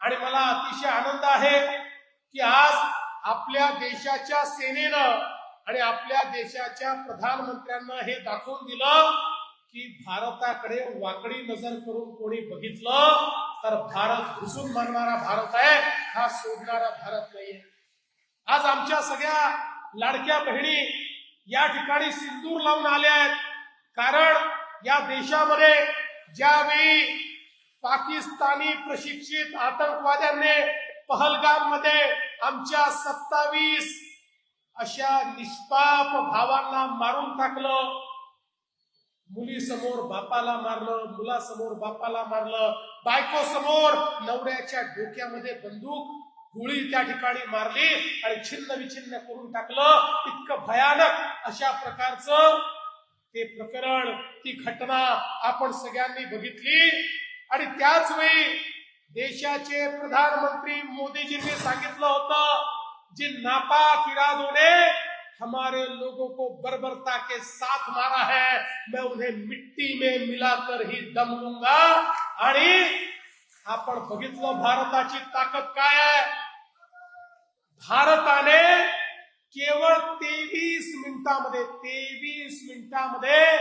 आणि मला अतिशय आनंद आहे की आज आपल्या देशाच्या सेनेनं आणि आपल्या देशाच्या प्रधानमंत्र्यांना हे दाखवून दिलं की भारताकडे वाकडी नजर करून कोणी बघितलं तर भारत घुसून मारणारा भारत आहे हा सोडणारा भारत नाहीये. आज आमच्या सगळ्या लाडक्या बहिणी या ठिकाणी सिंदूर लावून आल्या आहेत. कारण या देशामध्ये ज्यावेळी पाकिस्तानी प्रशिक्षित आतंकवाद्यांनी पहलगाममध्ये आमच्या सत्तावीस अशा निष्पाप भावांना मारून टाकलं. मुलीसमोर बापाला मारलं मुलासमोर बापाला मारलं बायको समोर नवऱ्याच्या डोक्यामध्ये बंदूक गोळी त्या ठिकाणी मारली आणि छिन्न विछिन्न करून टाकलं. इतकं भयानक अशा प्रकारचं ते प्रकरण ती घटना आपण सगळ्यांनी बघितली. आणि त्याच वेळी देशाचे प्रधानमंत्री मोदीजींनी सांगितलं होतं जे नापाक इरादों ने हमारे लोगों को बर्बरता के साथ मारा है मैं उन्हें मिट्टी में मिलाकर ही दम लूंगा आणि आपण बघितलं भारताची ताकद काय आहे? भारताने केवळ तेवीस मिनिटामध्ये तेवीस मिनिटामध्ये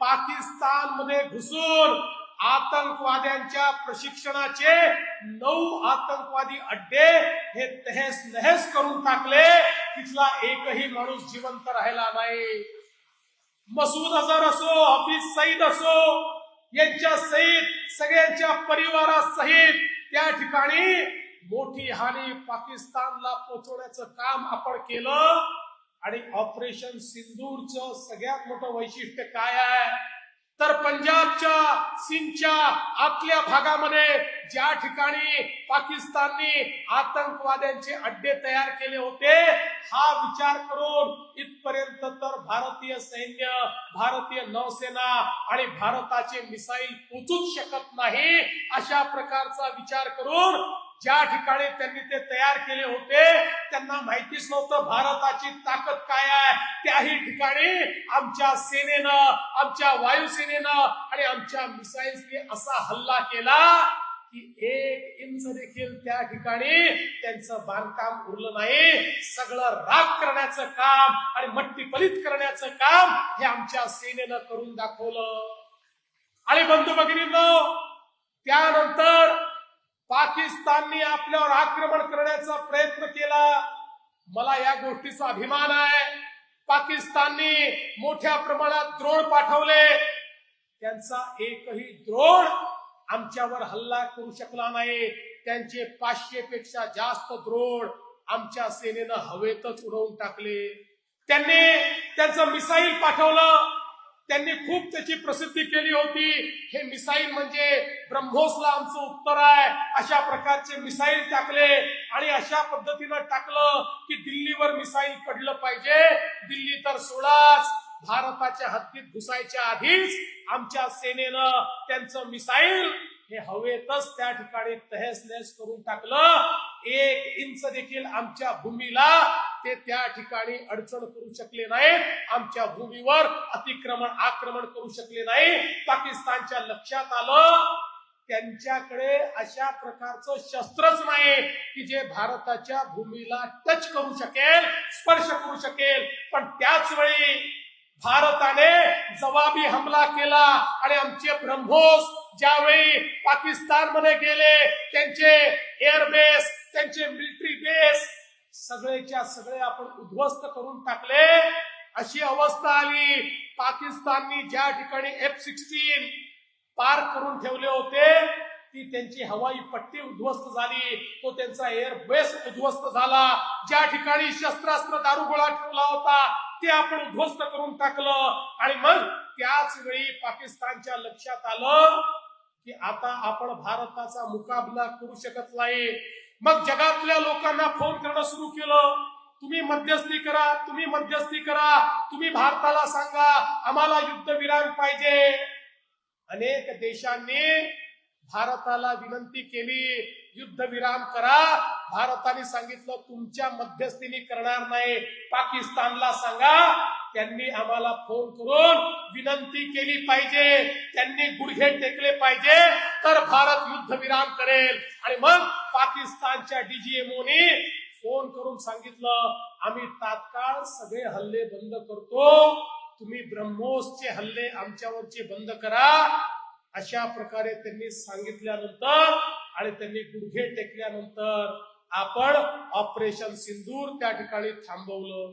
पाकिस्तानमध्ये घुसून आतंकवाद्यांच्या प्रशिक्षणाचे नऊ आतंकवादी अड्डे हे तहेस नहेस करून टाकले. तिथला एकही माणूस जिवंत राहिला नाही. मसूद अझर असो हफीज सईद असो यांच्या सहित सगळ्यांच्या परिवारासहित त्या ठिकाणी मोठी हानी पाकिस्तानला पोहोचवण्याचं काम आपण केलं. आणि ऑपरेशन सिंदूरचं सगळ्यात मोठं वैशिष्ट्य काय आहे? तर पंजाबच्या सिंधच्या आतल्या भागामध्ये ज्या ठिकाणी पाकिस्ताननी आतंकवाद्यांचे अड्डे तयार केले होते हा विचार करून इथपर्यंत तर भारतीय सैन्य भारतीय नौसेना आणि भारताचे मिसाईल पोचूच शकत नाही अशा प्रकारचा विचार करून ज्या ठिकाणी त्यांनी ते तयार केले होते त्यांना माहितीच नव्हतं भारताची ताकद काय आहे. त्याही ठिकाणी आमच्या सेनेनं आमच्या वायुसेनेनं आणि आमच्या मिसाईल्सने असा हल्ला केला की एक इंच देखील त्या ठिकाणी त्यांचं बांधकाम उरलं नाही. सगळं राग करण्याचं काम आणि मट्टी पलित करण्याचं काम हे आमच्या सेनेनं करून दाखवलं. आणि बंधू भगिनींनो त्यानंतर पाकिस्ताननी आपल्यावर आक्रमण करण्याचा प्रयत्न केला. मला या गोष्टीचा अभिमान आहे. पाकिस्ताननी मोठ्या प्रमाणात द्रोण पाठवले. त्यांचा एकही द्रोण आमच्यावर हल्ला करू शकला नाही. त्यांचे पाचशे पेक्षा जास्त द्रोण आमच्या सेनेनं हवेतच उडवून टाकले. त्यांनी त्यांचं मिसाईल पाठवलं. त्यांनी खूप त्याची प्रसिद्धी केली होती. हे मिसाईल म्हणजे ब्रह्मोसला आमचं उत्तर आहे. अशा प्रकारचे मिसाईल टाकले आणि अशा पद्धतीनं टाकलं की दिल्लीवर मिसाईल पडलं पाहिजे. दिल्ली तर सोडाच. भारताच्या हद्दीत घुसायच्या आधीच आमच्या सेनेनं त्यांचं मिसाईल हे हवेतच त्या ठिकाणी तहस नहस करून टाकलं. एक इंच देखील आमच्या भूमीला ते त्या ठिकाणी अडचण करू शकले नाही आमच्या भूमीवर अतिक्रमण आक्रमण करू शकले नाही पाकिस्तानच्या लक्षात आलं त्यांच्याकडे अशा प्रकारचं शस्त्रच नाही की जे भारताच्या भूमीला टच करू शकेल स्पर्श करू शकेल. पण त्याच वेळी भारताने जवाबी हमला केला आणि आमचे ब्रह्मोस ज्यावेळी पाकिस्तानमध्ये गेले त्यांचे एअरबेस त्यांचे मिलिटरी बेस सगळेच्या सगळे आपण उद्ध्वस्त करून टाकले. अशी अवस्था आली. पाकिस्ताननी ज्या ठिकाणी एफ सिक्स्टीन पार करून ठेवले होते ती त्यांची हवाई पट्टी उद्ध्वस्त झाली. तो त्यांचा एअर बेस उद्ध्वस्त झाला. ज्या ठिकाणी शस्त्रास्त्र दारुगोळा ठेवला होता ते आपण उद्ध्वस्त करून टाकलं. आणि मग त्याच वेळी पाकिस्तानच्या लक्षात आलं की आता आपण भारताचा मुकाबला करू शकत नाही. मग जगातल्या लोकांना फोन करणं सुरू केलं. तुम्ही मध्यस्थी करा तुम्ही मध्यस्थी करा तुम्ही भारताला सांगा आम्हाला युद्धविराम पाहिजे. अनेक देशांनी भारताला विनंती केली युद्धविराम करा. भारताने सांगितलं तुमच्या मध्यस्थीने करणार नाही. पाकिस्तानला सांगा त्यांनी आम्हाला फोन करून विनंती केली पाहिजे. त्यांनी गुडघे टेकले पाहिजे. तर भारत युद्धविराम करेल. आणि मग पाकिस्तानच्या डीजीएमओने फोन करून सांगितलं आम्ही तात्काळ सगळे हल्ले बंद करतो. तुम्ही ब्रह्मोसचे हल्ले आमच्यावरचे बंद करा. अशा प्रकारे त्यांनी सांगितल्यानंतर आणि त्यांनी गुडघे टेकल्यानंतर आपण ऑपरेशन सिंदूर त्या ठिकाणी थांबवलं.